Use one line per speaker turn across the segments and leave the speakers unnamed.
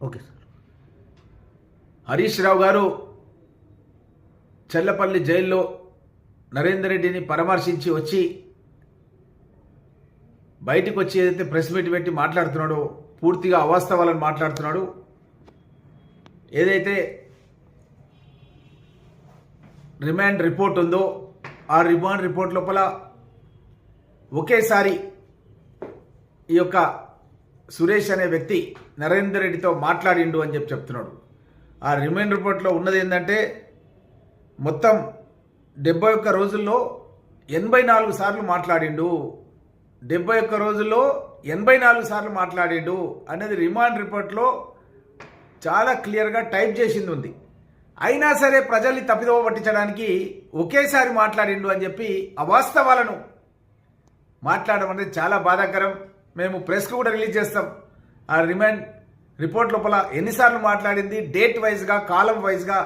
Okay sir.
Harish Rao గారు చెల్లపల్లి జైల్లో నరేందర్ రెడ్డిని పరామర్శించి వచ్చి బయటికి వచ్చి ఏదైతే ప్రెస్ మీట్ పెట్టి మాట్లాడుతున్నాడో పూర్తిగా అవాస్తవాలను మాట్లాడుతున్నాడు ఏదైతే రిమాండ్ రిపోర్ట్ ఉందో ఆ రిమాండ్ రిపోర్ట్ లోపల ఒకేసారి ఈ యొక్క సురేష్ అనే వ్యక్తి నరేందర్ రెడ్డితో మాట్లాడిండు అని చెప్పి చెప్తున్నాడు. ఆ రిమైండ్ రిపోర్ట్లో ఉన్నది ఏంటంటే మొత్తం డెబ్బై ఒక్క రోజుల్లో ఎనభై నాలుగు సార్లు మాట్లాడిండు. డెబ్బై ఒక్క రోజుల్లో ఎనభై నాలుగు సార్లు మాట్లాడిండు అనేది రిమాండ్ రిపోర్ట్లో చాలా క్లియర్గా టైప్ చేసింది ఉంది. అయినా సరే ప్రజల్ని తప్పిదవ పట్టించడానికి ఒకేసారి మాట్లాడిండు అని చెప్పి అవాస్తవాలను మాట్లాడడం అనేది చాలా బాధాకరం. మేము ప్రెస్కు కూడా రిలీజ్ చేస్తాం. ఆ రిమాండ్ రిపోర్ట్ లోపల ఎన్నిసార్లు మాట్లాడింది డేట్ వైజ్గా కాలం వైజ్గా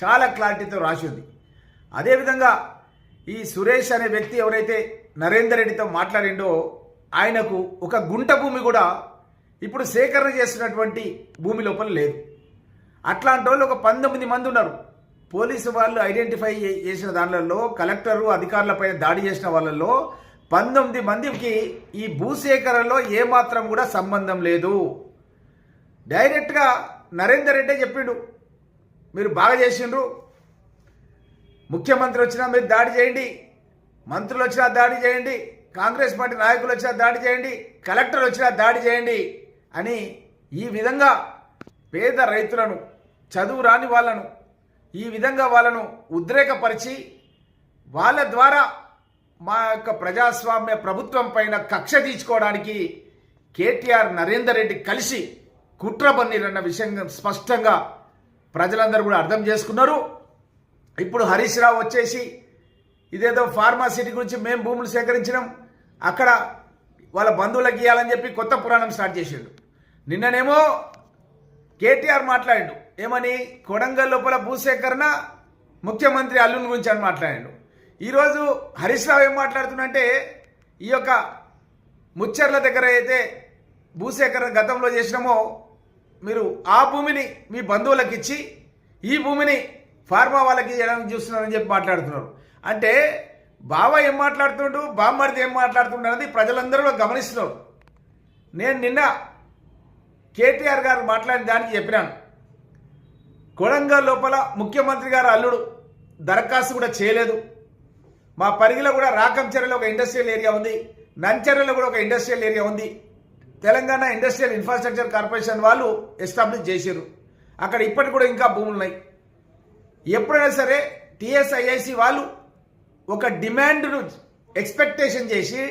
చాలా క్లారిటీతో రాసి ఉంది. అదేవిధంగా ఈ సురేష్ అనే వ్యక్తి ఎవరైతే నరేందర్ రెడ్డితో మాట్లాడిండో ఆయనకు ఒక గుంట భూమి కూడా ఇప్పుడు సేకరణ చేస్తున్నటువంటి భూమి లోపల లేదు. అట్లాంటి వాళ్ళు ఒక పంతొమ్మిది మంది ఉన్నారు. పోలీసు వాళ్ళు ఐడెంటిఫై చేసిన దానిలలో కలెక్టరు అధికారులపై దాడి చేసిన వాళ్ళల్లో పంతొమ్మిది మందికి ఈ భూసేకరణలో ఏమాత్రం కూడా సంబంధం లేదు. డైరెక్ట్గా నరేందర్ రెడ్డే చెప్పిండు. మీరు బాగా చేసిండ్రు. ముఖ్యమంత్రి వచ్చినా మీరు దాడి చేయండి. మంత్రులు వచ్చినా దాడి చేయండి. కాంగ్రెస్ పార్టీ నాయకులు వచ్చినా దాడి చేయండి. కలెక్టర్ వచ్చినా దాడి చేయండి అని ఈ విధంగా పేద రైతులను చదువు రాని వాళ్ళను ఈ విధంగా వాళ్ళను ఉద్రేకపరిచి వాళ్ళ ద్వారా మా యొక్క ప్రజాస్వామ్య ప్రభుత్వం పైన కక్ష తీర్చుకోవడానికి కేటీఆర్ నరేందర్ రెడ్డి కలిసి కుట్ర పన్నీరన్న విషయం స్పష్టంగా ప్రజలందరూ కూడా అర్థం చేసుకున్నారు. ఇప్పుడు హరీష్ రావు వచ్చేసి ఇదేదో ఫార్మాసిటీ గురించి మేము భూములు సేకరించినాం. అక్కడ వాళ్ళ బంధువులకు ఇవ్వాలని చెప్పి కొత్త పురాణం స్టార్ట్ చేసిండు. నిన్ననేమో కేటీఆర్ మాట్లాడిండు. ఏమని? కొడంగల్ లోపల భూసేకరణ ముఖ్యమంత్రి అల్లుని గురించి అని మాట్లాడాడు. ఈరోజు హరీష్ రావు ఏం మాట్లాడుతున్నంటే ఈ యొక్క ముచ్చర్ల దగ్గర అయితే భూసేకరణ గతంలో చేసినామో మీరు ఆ భూమిని మీ బంధువులకు ఇచ్చి ఈ భూమిని ఫార్మా వాళ్ళకి ఇవ్వడానికి చూస్తున్నారని చెప్పి మాట్లాడుతున్నారు. అంటే బావ ఏం మాట్లాడుతుండు బామ్మడిది ఏం మాట్లాడుతుంటారు అనేది ప్రజలందరూ కూడా గమనిస్తున్నారు. నేను నిన్న కేటీఆర్ గారు మాట్లాడిన దానికి చెప్పినాను. కొడంగల్ లోపల ముఖ్యమంత్రి గారు అల్లుడు దరఖాస్తు కూడా చేయలేదు. మా పరిగిలో కూడా రాకంచెరలో ఒక ఇండస్ట్రియల్ ఏరియా ఉంది. నంచెరలో కూడా ఒక ఇండస్ట్రియల్ ఏరియా ఉంది. తెలంగాణ ఇండస్ట్రియల్ ఇన్ఫ్రాస్ట్రక్చర్ కార్పొరేషన్ వాళ్ళు ఎస్టాబ్లిష్ చేశారు అక్కడ ఇప్పటికి కూడా ఇంకా భూములు ఉన్నాయి. ఎప్పుడైనా సరే టిఎస్ఐఐసి వాళ్ళు ఒక డిమాండ్ను ఎక్స్పెక్టేషన్ చేసి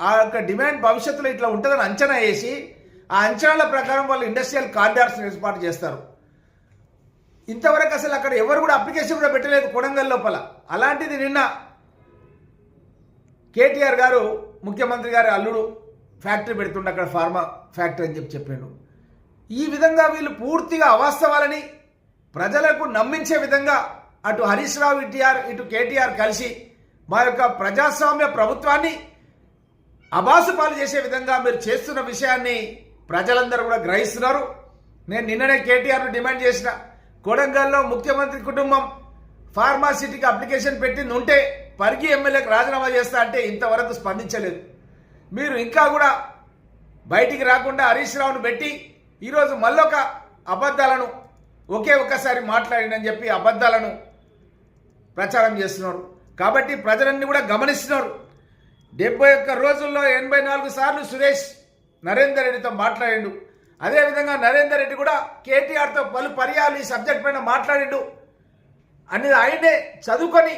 ఆ యొక్క డిమాండ్ భవిష్యత్తులో ఇట్లా ఉంటుందని అంచనా వేసి ఆ అంచనాల ప్రకారం వాళ్ళు ఇండస్ట్రియల్ కారిడార్స్ ఏర్పాటు చేస్తారు. ఇంతవరకు అసలు అక్కడ ఎవరు కూడా అప్లికేషన్ కూడా పెట్టలేదు కొడంగల్ లోపల. అలాంటిది నిన్న కేటీఆర్ గారు ముఖ్యమంత్రి గారి అల్లుడు ఫ్యాక్టరీ పెడుతుండే అక్కడ ఫార్మా ఫ్యాక్టరీ అని చెప్పి చెప్పాడు. ఈ విధంగా వీళ్ళు పూర్తిగా అవాస్తవాలని ప్రజలకు నమ్మించే విధంగా అటు హరీష్ రావు ఇటీఆర్ ఇటు కేటీఆర్ కలిసి మా యొక్క ప్రజాస్వామ్య ప్రభుత్వాన్ని అబాసుపాలు చేసే విధంగా మీరు చేస్తున్న విషయాన్ని ప్రజలందరూ కూడా గ్రహిస్తున్నారు. నేను నిన్ననే కేటీఆర్ను డిమాండ్ చేసిన కొడంగల్లో ముఖ్యమంత్రి కుటుంబం ఫార్మాసిటీకి అప్లికేషన్ పెట్టింది ఉంటే పరిగి ఎమ్మెల్యేకి రాజీనామా చేస్తా అంటే ఇంతవరకు స్పందించలేదు. మీరు ఇంకా కూడా బయటికి రాకుండా హరీష్ రావును పెట్టి ఈరోజు మళ్ళొక అబద్ధాలను ఒకే ఒక్కసారి మాట్లాడిందని చెప్పి అబద్ధాలను ప్రచారం చేస్తున్నారు. కాబట్టి ప్రజలన్నీ కూడా గమనిస్తున్నారు. డెబ్బై ఒక్క రోజుల్లో ఎనభై నాలుగు సార్లు సురేష్ నరేందర్ రెడ్డితో మాట్లాడిండు. అదేవిధంగా నరేందర్ రెడ్డి కూడా కేటీఆర్తో పలు పర్యాలు ఈ సబ్జెక్ట్ పైన మాట్లాడిండు. అనేది ఆయనే చదువుకొని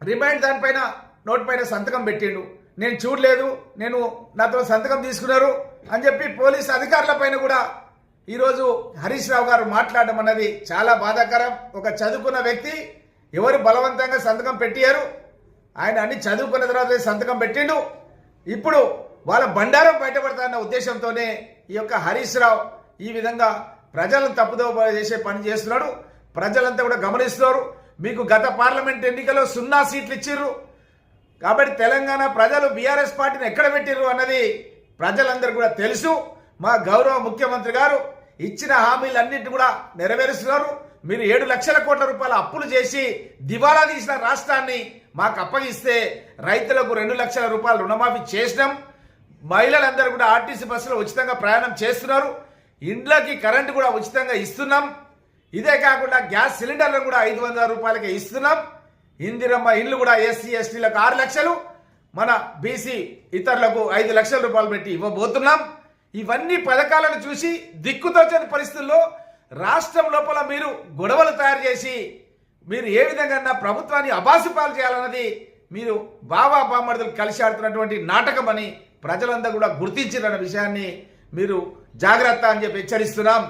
రిమైండ్ దానిపైన నోట్ పైన సంతకం పెట్టిండు. నేను చూడలేదు నేను నాతో సంతకం తీసుకున్నారు అని చెప్పి పోలీస్ అధికారుల పైన కూడా ఈరోజు హరీష్ రావు గారు మాట్లాడడం అన్నది చాలా బాధాకరం. ఒక చదువుకున్న వ్యక్తి ఎవరు బలవంతంగా సంతకం పెట్టారు ఆయన అన్ని చదువుకున్న తర్వాత సంతకం పెట్టిండు. ఇప్పుడు వాళ్ళ బండారం బయటపడతారన్న ఉద్దేశంతోనే ఈ యొక్క హరీష్ రావు ఈ విధంగా ప్రజలను తప్పుదోవ చేసే పని చేస్తున్నాడు. ప్రజలంతా కూడా గమనిస్తున్నారు. మీకు గత పార్లమెంట్ ఎన్నికల్లో సున్నా సీట్లు ఇచ్చిర్రు. కాబట్టి తెలంగాణ ప్రజలు బీఆర్ఎస్ పార్టీని ఎక్కడ పెట్టిర్రు అన్నది ప్రజలందరూ కూడా తెలుసు. మా గౌరవ ముఖ్యమంత్రి గారు ఇచ్చిన హామీలన్నింటి కూడా నెరవేరుస్తున్నారు. మీరు ఏడు లక్షల కోట్ల రూపాయల అప్పులు చేసి దివాలా తీసిన రాష్ట్రాన్ని మాకు అప్పగిస్తే రైతులకు రెండు లక్షల రూపాయలు రుణమాఫీ చేసినాం. మహిళలందరూ కూడా ఆర్టీసీ బస్సులో ఉచితంగా ప్రయాణం చేస్తున్నారు. ఇండ్లకి కరెంటు కూడా ఉచితంగా ఇస్తున్నాం. ఇదే కాకుండా గ్యాస్ సిలిండర్లను కూడా ఐదు వందల రూపాయలకి ఇస్తున్నాం. ఇందిరమ్మ ఇల్లు కూడా ఎస్సీ ఎస్టీలకు ఆరు లక్షలు. మన బీసీ ఇతరులకు ఐదు లక్షల రూపాయలు పెట్టి ఇవ్వబోతున్నాం. ఇవన్నీ పథకాలను చూసి దిక్కుతోచని పరిస్థితుల్లో రాష్ట్రం లోపల మీరు గొడవలు తయారు చేసి మీరు ఏ విధంగా ప్రభుత్వాన్ని అబాసిపాలు చేయాలన్నది మీరు బాబా బామ్మడులు కలిసి ఆడుతున్నటువంటి నాటకం అని ప్రజలందరూ కూడా గుర్తించిన విషయాన్ని మీరు జాగ్రత్త అని చెప్పి హెచ్చరిస్తున్నాం.